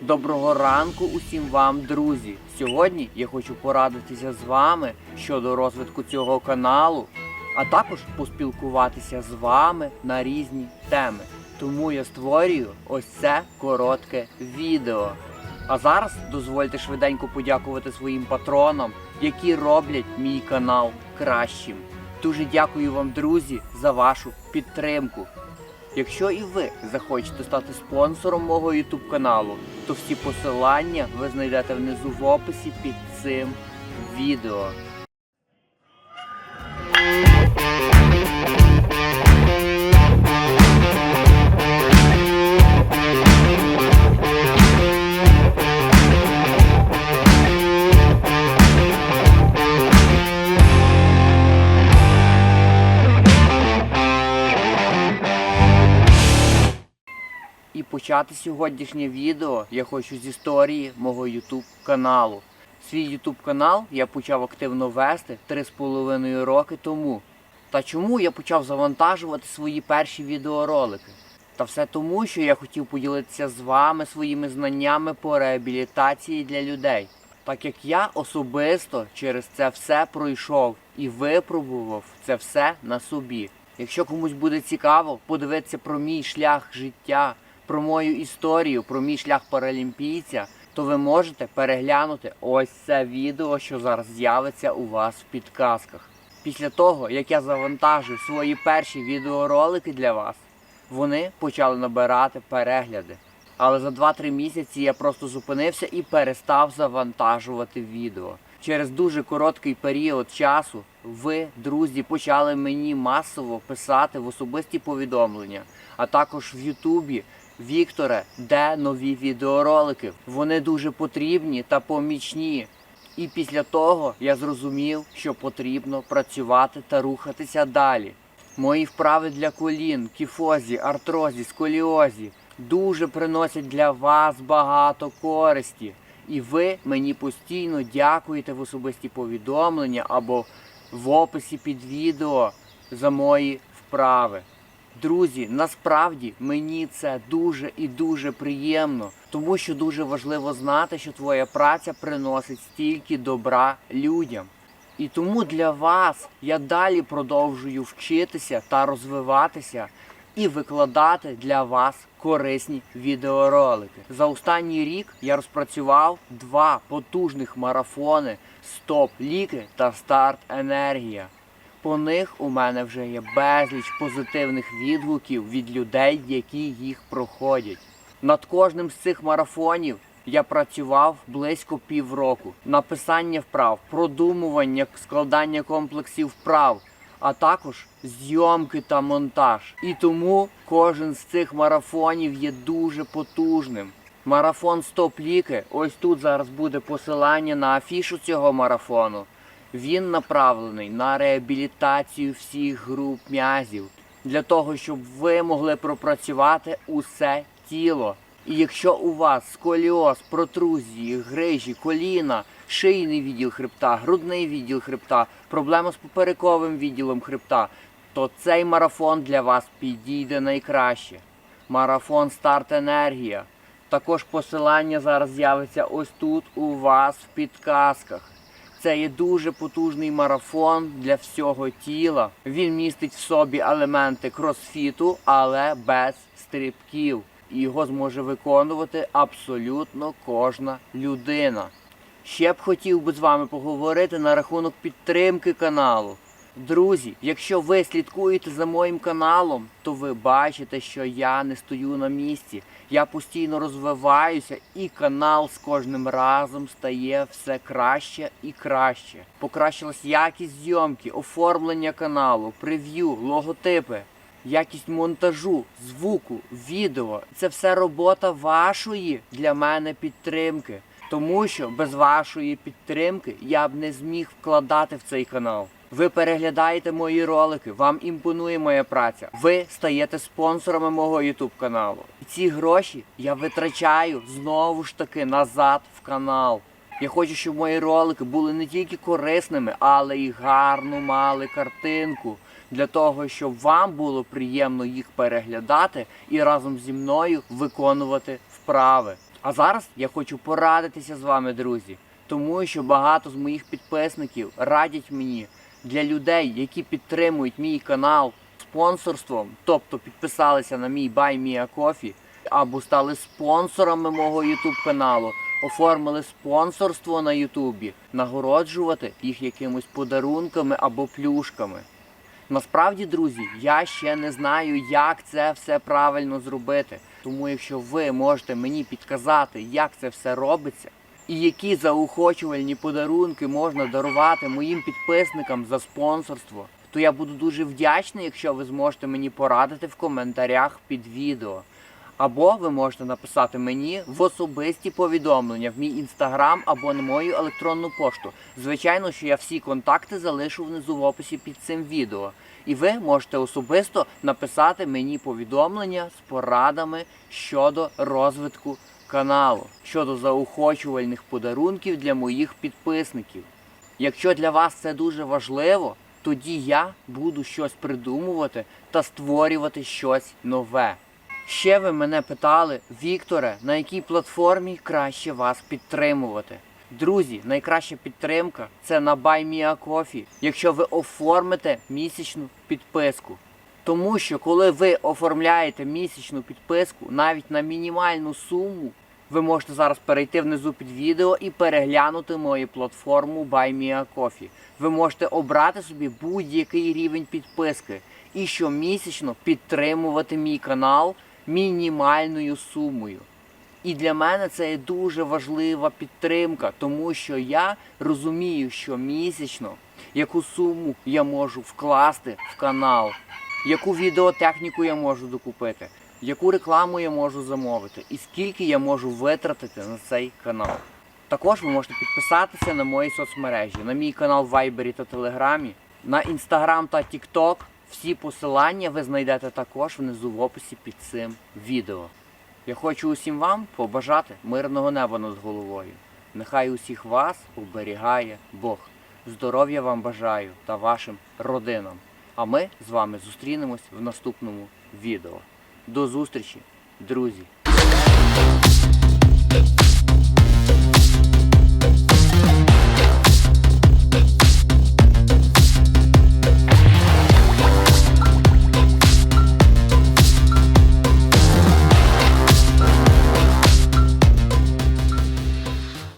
Доброго ранку усім вам, друзі! Сьогодні я хочу порадитися з вами щодо розвитку цього каналу, а також поспілкуватися з вами на різні теми. Тому я створюю ось це коротке відео. А зараз дозвольте швиденько подякувати своїм патронам, які роблять мій канал кращим. Дуже дякую вам, друзі, за вашу підтримку. Якщо і ви захочете стати спонсором мого YouTube каналу, то всі посилання ви знайдете внизу в описі під цим відео. Почати сьогоднішнє відео я хочу з історії мого YouTube каналу. Свій YouTube канал я почав активно вести 3,5 роки тому. Та чому я почав завантажувати свої перші відеоролики? Та все тому, що я хотів поділитися з вами своїми знаннями по реабілітації для людей. Так як я особисто через це все пройшов і випробував це все на собі. Якщо комусь буде цікаво подивитися про мій шлях життя, про мою історію, про мій шлях паралімпійця, то ви можете переглянути ось це відео, що зараз з'явиться у вас в підказках. Після того, як я завантажив свої перші відеоролики для вас, вони почали набирати перегляди. Але за 2-3 місяці я просто зупинився і перестав завантажувати відео. Через дуже короткий період часу ви, друзі, почали мені масово писати в особисті повідомлення, а також в Ютубі. Вікторе, де нові відеоролики? Вони дуже потрібні та помічні. І після того я зрозумів, що потрібно працювати та рухатися далі. Мої вправи для колін, кіфозі, артрозі, сколіозі дуже приносять для вас багато користі. І ви мені постійно дякуєте в особисті повідомлення або в описі під відео за мої вправи. Друзі, насправді мені це дуже і дуже приємно, тому що дуже важливо знати, що твоя праця приносить стільки добра людям. І тому для вас я далі продовжую вчитися та розвиватися і викладати для вас корисні відеоролики. За останній рік я розпрацював два потужних марафони Стоп ліки та Старт Енергія. По них у мене вже є безліч позитивних відгуків від людей, які їх проходять. Над кожним з цих марафонів я працював близько півроку. Написання вправ, продумування, складання комплексів вправ, а також зйомки та монтаж. І тому кожен з цих марафонів є дуже потужним. Марафон Стоп ліки. Ось тут зараз буде посилання на афішу цього марафону. Він направлений на реабілітацію всіх груп м'язів для того, щоб ви могли пропрацювати усе тіло. І якщо у вас сколіоз, протрузії, грижі, коліна, шийний відділ хребта, грудний відділ хребта, проблема з поперековим відділом хребта, то цей марафон для вас підійде найкраще. Марафон Старт Енергія. Також посилання зараз з'явиться ось тут у вас в підказках. Це є дуже потужний марафон для всього тіла. Він містить в собі елементи кросфіту, але без стрибків. І його зможе виконувати абсолютно кожна людина. Ще б хотів би з вами поговорити на рахунок підтримки каналу. Друзі, якщо ви слідкуєте за моїм каналом, то ви бачите, що я не стою на місці. Я постійно розвиваюся, і канал з кожним разом стає все краще і краще. Покращилась якість зйомки, оформлення каналу, прев'ю, логотипи, якість монтажу, звуку, відео. Це все робота вашої для мене підтримки. Тому що без вашої підтримки я б не зміг вкладати в цей канал. Ви переглядаєте мої ролики, вам імпонує моя праця. Ви стаєте спонсорами мого YouTube каналу. І ці гроші я витрачаю знову ж таки назад в канал. Я хочу, щоб мої ролики були не тільки корисними, але й гарно мали картинку. Для того, щоб вам було приємно їх переглядати і разом зі мною виконувати вправи. А зараз я хочу порадитися з вами, друзі, тому що багато з моїх підписників радять мені для людей, які підтримують мій канал спонсорством, тобто підписалися на мій Buy Me a Coffee, або стали спонсорами мого YouTube каналу, оформили спонсорство на Ютубі, нагороджувати їх якимось подарунками або плюшками. Насправді, друзі, я ще не знаю, як це все правильно зробити. Тому, якщо ви можете мені підказати, як це все робиться, і які заохочувальні подарунки можна дарувати моїм підписникам за спонсорство, то я буду дуже вдячний, якщо ви зможете мені порадити в коментарях під відео. Або ви можете написати мені в особисті повідомлення в мій інстаграм або на мою електронну пошту. Звичайно, що я всі контакти залишу внизу в описі під цим відео. І ви можете особисто написати мені повідомлення з порадами щодо розвитку каналу, щодо заохочувальних подарунків для моїх підписників. Якщо для вас це дуже важливо, тоді я буду щось придумувати та створювати щось нове. Ще ви мене питали, Вікторе, на якій платформі краще вас підтримувати? Друзі, найкраща підтримка це на Buy Me a Coffee, якщо ви оформите місячну підписку. Тому що коли ви оформляєте місячну підписку навіть на мінімальну суму, ви можете зараз перейти внизу під відео і переглянути мою платформу Buy Me a Coffee. Ви можете обрати собі будь-який рівень підписки і щомісячно підтримувати мій канал мінімальною сумою. І для мене це є дуже важлива підтримка, тому що я розумію, що місячно яку суму я можу вкласти в канал, яку відеотехніку я можу докупити, яку рекламу я можу замовити, і скільки я можу витратити на цей канал. Також ви можете підписатися на мої соцмережі, на мій канал в Вайбері та Телеграмі, на Інстаграм та Тікток. Всі посилання ви знайдете також внизу в описі під цим відео. Я хочу усім вам побажати мирного неба над головою. Нехай усіх вас оберігає Бог. Здоров'я вам бажаю та вашим родинам. А ми з вами зустрінемось в наступному відео. До зустрічі, друзі!